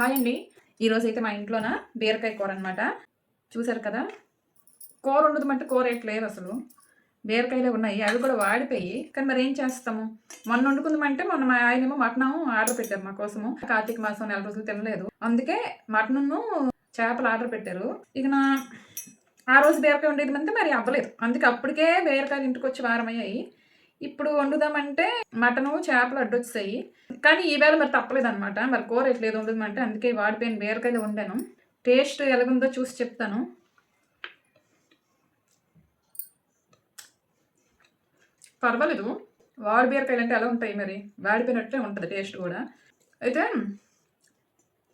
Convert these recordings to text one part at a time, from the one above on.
Hi అండి. ఈరోజు అయితే మా ఇంట్లోన బీరకాయ కూర అనమాట చూసారు కదా? కూర ఉండదు కూర ఎట్లేదు అసలు. బీరకాయలే ఉన్నాయి అవి కూడా వాడిపోయి. కానీ మరి ఏం చేస్తాము? మొన్న వండుకుందామంటే మొన్న మా ఆయనేమో మటన్ ఆర్డర్ పెట్టారు మా కోసము. కార్తీక మాసం నెల రోజులు తినలేదు. అందుకే మటన్ను చేపలు ఆర్డర్ పెట్టారు. ఇక నా ఆ రోజు బీరకాయ ఉండేది అంటే మరి అవ్వలేదు. అందుకే అప్పటికే బీరకాయలు ఇంటికి వచ్చి వారం అయ్యాయి ఇప్పుడు వండుదామంటే మటను చేపలు అడ్డొచ్చాయి కానీ ఈవేళ మరి తప్పలేదు అనమాట మరి కూర ఎట్లేదు వండుదామంటే అందుకే వాడిపోయిన బీరకాయలు వండాను. టేస్ట్ ఎలాగుందో చూసి చెప్తాను. పర్వాలేదు. వాడి బీరకాయలు అంటే ఎలా ఉంటాయి మరి? వాడిపోయినట్టే ఉంటుంది టేస్ట్ కూడా. అయితే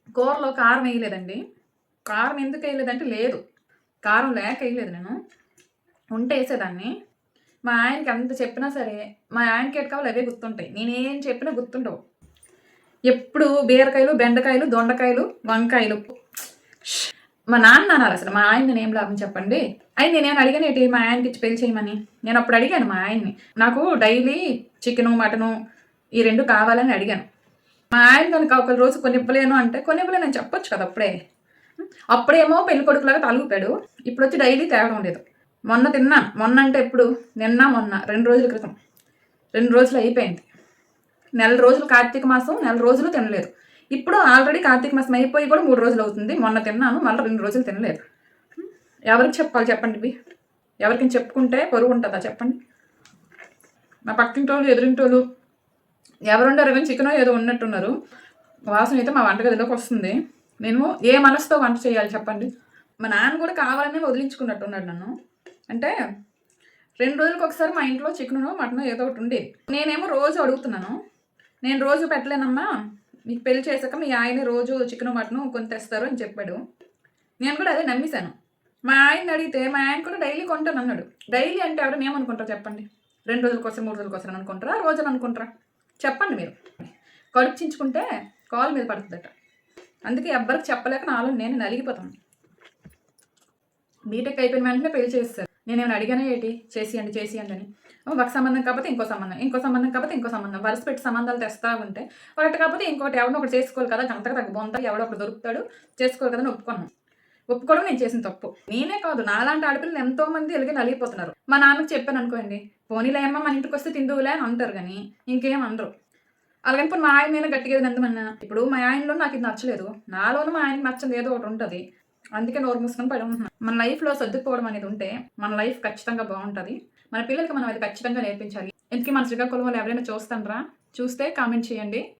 కూరలో కారం వేయలేదండి. కారం ఎందుకు వేయలేదంటే లేదు. కారం లేక వేయలేదు నేను. ఉంటే వేసేదాన్ని. మా ఆయనకి అంత చెప్పినా సరే మా ఆయనకి ఎటు కావాలి అవే గుర్తుంటాయి. నేనేం చెప్పినా గుర్తుండవు. ఎప్పుడు బీరకాయలు బెండకాయలు దొండకాయలు వంకాయలు. మా నాన్న అన్నారు అసలు మా ఆయన నేను ఏం లాభం చెప్పండి? అయితే నేను అడిగాను ఏంటి? మా ఆయనకి ఇచ్చి పెళ్ళి చేయమని. నేను అప్పుడు అడిగాను మా ఆయన్ని. నాకు డైలీ చికెను మటను ఈ రెండు కావాలని అడిగాను. మా ఆయన కనుక ఒక రోజు కొన్ని అంటే కొన్ని అని చెప్పొచ్చు కదా అప్పుడే. అప్పుడేమో పెళ్ళి కొడుకులాగా తలుగుతాడు ఇప్పుడు వచ్చి డైలీ తేవడం లేదు. మొన్న తిన్నాను మొన్న అంటే ఎప్పుడు? నిన్న మొన్న. రెండు రోజుల క్రితం. రెండు రోజులు అయిపోయింది. నెల రోజులు కార్తీక మాసం నెల రోజులు తినలేదు. ఇప్పుడు ఆల్రెడీ కార్తీక మాసం అయిపోయి కూడా మూడు రోజులు అవుతుంది. మొన్న తిన్నాను మళ్ళీ రెండు రోజులు తినలేదు. ఎవరికి చెప్పాలి చెప్పండి ఇవి ఎవరికి చెప్పుకుంటే పొరుగు ఉంటుందా? చెప్పండి. మా పక్కింటోళ్ళు ఎదురింటోళ్ళు ఎవరుండారు కానీ చికెనో ఏదో ఉన్నట్టున్నారు. వాసన అయితే మా వంటగదిలోకి వస్తుంది. నేను ఏ మనసుతో వంట చేయాలి చెప్పండి? మా నాన్న కూడా కావాలనే వదిలించుకున్నట్టున్నాడు నన్ను. అంటే రెండు రోజులకు ఒకసారి మా ఇంట్లో చికెన్ మటన్ ఏదో ఒకటి ఉండేది నేనేమో రోజు అడుగుతున్నాను. నేను రోజు పెట్టలేనమ్మా. మీకు పెళ్ళి చేశాక మీ ఆయన రోజు చికెన్ మటన్ కొని తెస్తారు అని చెప్పాడు. నేను కూడా అదే నమ్మేశాను. మా ఆయన అడిగితే మా ఆయన కూడా డైలీ కొంటాను అన్నాడు. డైలీ అంటే ఎవరు ఏమనుకుంటారు చెప్పండి? రెండు రోజుల కోసం మూడు రోజుల కోసం అనుకుంటారా? రోజులు అనుకుంటారా? చెప్పండి మీరు. కడుపు చించుకుంటే కాల్ మీద పడుతుందట. అందుకే ఎవ్వరికి చెప్పలేక నాలో నేను నలిగిపోతాను. బీటెక్ అయిపోయిన వెంటనే పెళ్ళి చేస్తారు నేనేమైనా అడిగానే ఏంటి? చేసియండి చేసియండి అని. ఓ, ఒక సంబంధం కాకపోతే ఇంకో సంబంధం ఇంకో సంబంధం కాకపోతే ఇంకో సంబంధం. వరుస పెట్టి సంబంధాలు తెస్తా ఉంటే ఒకటి కాకపోతే ఇంకోటి ఎవడో ఒకటి చేసుకోవాలి కదా గంటకు తగ్గ బొంత ఎవడో ఒకటి దొరుకుతాడు చేసుకోవాలి కదా అని ఒప్పుకున్నాను ఒప్పుకోవడం నేను చేసిన తప్పు. నేనే కాదు నాలాంటి ఆడపిల్లలు ఎంతో మంది ఎలిగి నలిగిపోతున్నారు. మా నాన్నకు చెప్పాను అనుకోండి పోనీలే అమ్మ మన ఇంటికి వస్తే తిందువులే అని అంటారు కానీ ఇంకేం అనరు. అలాగని ఇప్పుడు మా ఆయన మీద గట్టిగా ఎందుకన్నా ఇప్పుడు మా ఆయనలో నాకు ఇది నచ్చలేదు. నాలోనూ మా ఆయనకి నచ్చదు ఏదో ఒకటి ఉంటుంది. అందుకే నోరు మూసుకొని పడి ఉంటున్నాను. మన లైఫ్లో సర్దుకుపోవడం అనేది ఉంటే మన లైఫ్ ఖచ్చితంగా బాగుంటుంది. మన పిల్లలకి మనం అది ఖచ్చితంగా నేర్పించాలి. ఇంతకీ మన శ్రీకాకుళం వాళ్ళు ఎవరైనా చూస్తానరా? చూస్తే కామెంట్ చేయండి.